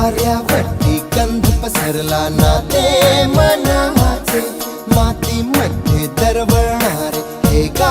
वाऱ्या वरती कंध पसरला नाते मनाचे. मातीमध्ये दरवळणारे हे का